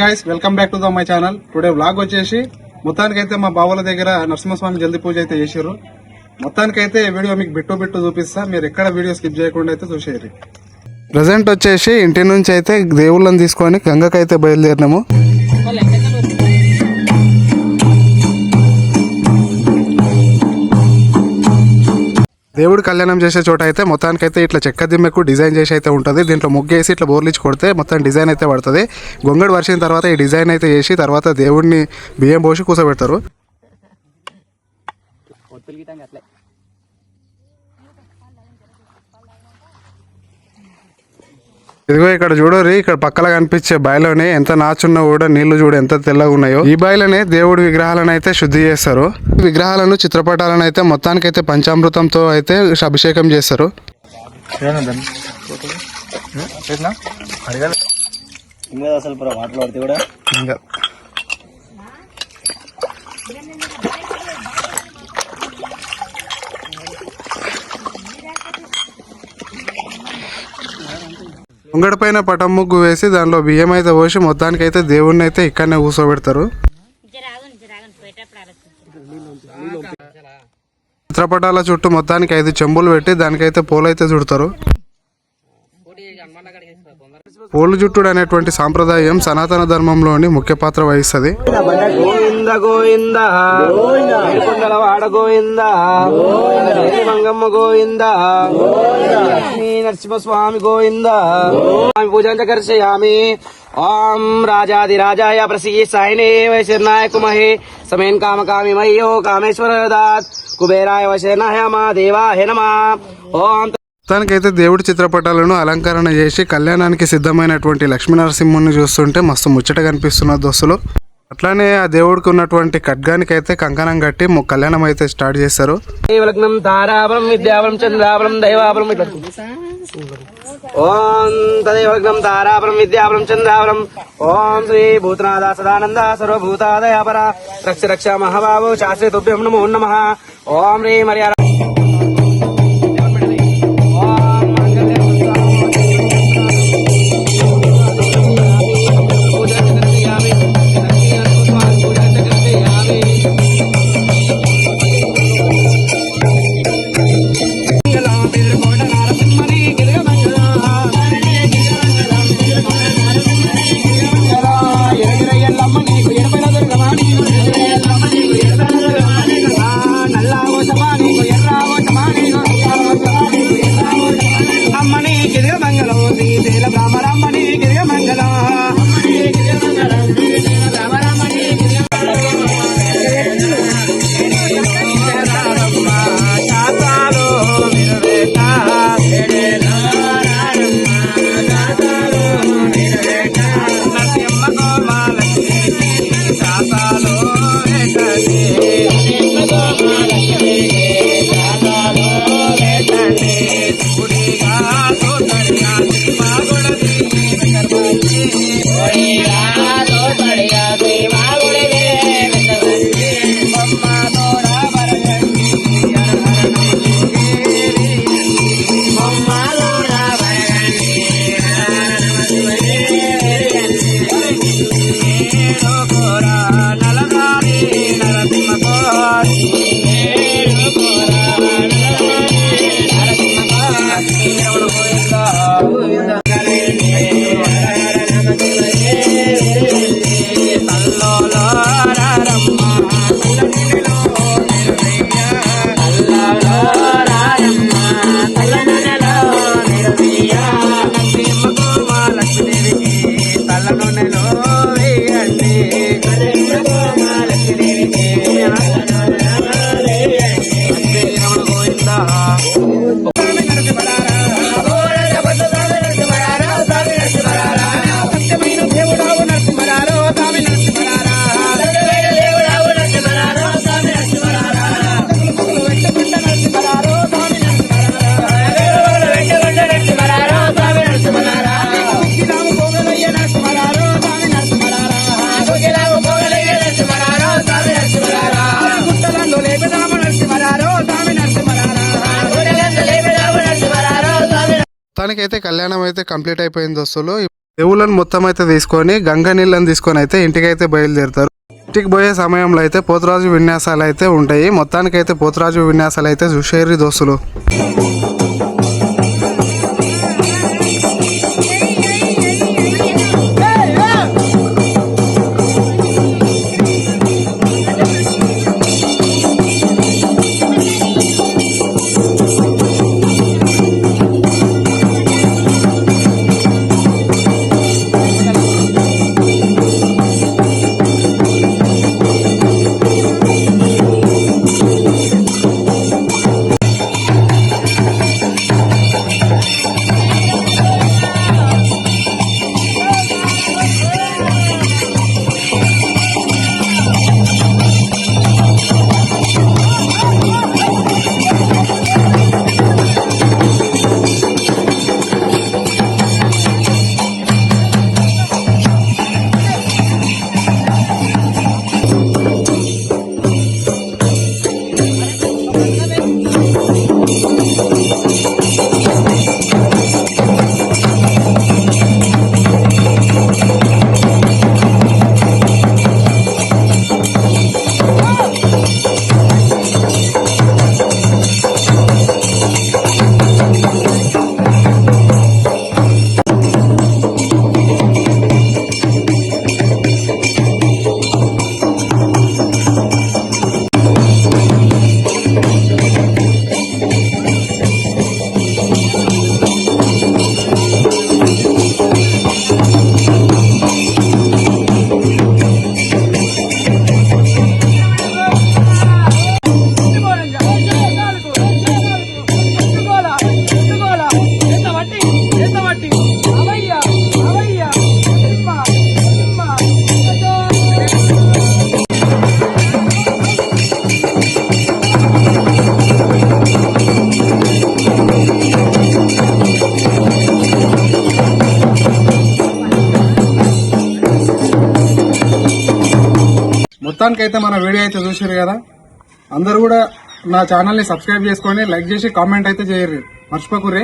Guys welcome back to the my channel today vlog వచ్చేసి మొత్తానికైతే మా బావుల దగ్గర నరసింహస్వామి జల్దీ పూజ అయితే చేసారు మొత్తానికైతే ఈ వీడియో మీకు బిట్టు బిట్టు చూపిస్తా. మీరు ఎక్కడ వీడియో స్కిప్ చేయకుండా అయితే చూసేయండి. ప్రజెంట్ వచ్చేసి ఇంటి నుంచి అయితే దేవుళ్ళని తీసుకొని గంగకైతే బయలుదేరినాము. దేవుడు కళ్యాణం చేసే చోట అయితే మొత్తానికి అయితే ఇట్లా చెక్క దిమ్మెకు డిజైన్ చేసి అయితే ఉంటుంది. దీంట్లో ముగ్గేసి ఇట్లా బోర్లిచ్చి కొడితే మొత్తం డిజైన్ అయితే పడుతుంది. గొంగడు వర్షిన తర్వాత ఈ డిజైన్ అయితే చేసి తర్వాత దేవుడిని బియ్యం పోసి కూర్చోబెడతారు ఇదిగో ఇక్కడ చూడరి ఇక్కడ పక్కల కనిపించే బాయిలోనే ఎంత నాచున్నా కూడా నీళ్ళు చూడు ఎంత తెల్లగా ఉన్నాయో. ఈ బాయిలోనే దేవుడి విగ్రహాలను అయితే శుద్ధి చేస్తారు. విగ్రహాలను చిత్రపటాలను అయితే మొత్తానికైతే పంచామృతంతో అయితే అభిషేకం చేస్తారు. అసలు కూడా ముంగడ పైన పటం ముగ్గు వేసి దానిలో బియ్యం అయితే పోసి మొత్తానికి అయితే దేవుణ్ణి అయితే ఇక్కడనే కూర్చోబెడతారు. చిత్రపటాల చుట్టూ మొత్తానికి ఐదు చెంబులు పెట్టి దానికైతే పూలైతే చుడతారు. పూలు జుట్టుడు అనేటువంటి సాంప్రదాయం సనాతన ధర్మంలోని ముఖ్య పాత్ర వహిస్తుంది. గోవింద గోవింద. కొండల వాడ గోవింద. మంగమ్మ గోవింద. లక్ష్మీ నరసింహస్వామి గోవింద. స్వామి పూజాంచ కర్షయామి ఓం రాజాది రాజాయ ప్రసీసాయనే వైశర్నాయ కుమహే సమేన్ కామకామి మయ్యో కామేశ్వర దాత్. కుబేరాయ వశర్నాయ మా దేవాయ నమ. ఓం మొత్తానికైతే దేవుడి చిత్రపటాలను అలంకరణ చేసి కళ్యాణానికి సిద్ధమైనటువంటి లక్ష్మీనరసింహుని చూస్తుంటే మస్తు ముచ్చట కనిపిస్తున్న దోస్తులు. అట్లానే ఆ దేవుడికి ఉన్నటువంటి ఖడ్గానికి అయితే కంకణం కట్టి కళ్యాణం అయితే స్టార్ట్ చేస్తారు లగ్నం ఓం తదేవ లగ్నం తారాబలం విద్యాబలం ఓం శ్రీ భూతనాథ సదానంద సర్వభూతాదయాపర రక్ష రక్ష మహాబాబు శాస్త్రి తుభ్యం నమో నమ. ఓం శ్రీ మర్యాద మొత్తానికైతే కళ్యాణం అయితే కంప్లీట్ అయిపోయింది దోస్తులు. దేవులను మొత్తం అయితే తీసుకొని గంగ నీళ్ళని తీసుకొని అయితే ఇంటికైతే బయలుదేరుతారు. ఇంటికి పోయే సమయంలో అయితే పోతురాజు విన్యాసాలు అయితే ఉంటాయి. మొత్తానికైతే పోతురాజు విన్యాసాలు అయితే చూసేరి దోస్తులు. మొత్తానికైతే మన వీడియో అయితే చూసారు కదా. అందరు కూడా నా ఛానల్ని సబ్స్క్రైబ్ చేసుకొని లైక్ చేసి కామెంట్ అయితే చేయరు మర్చిపోకుర్రే.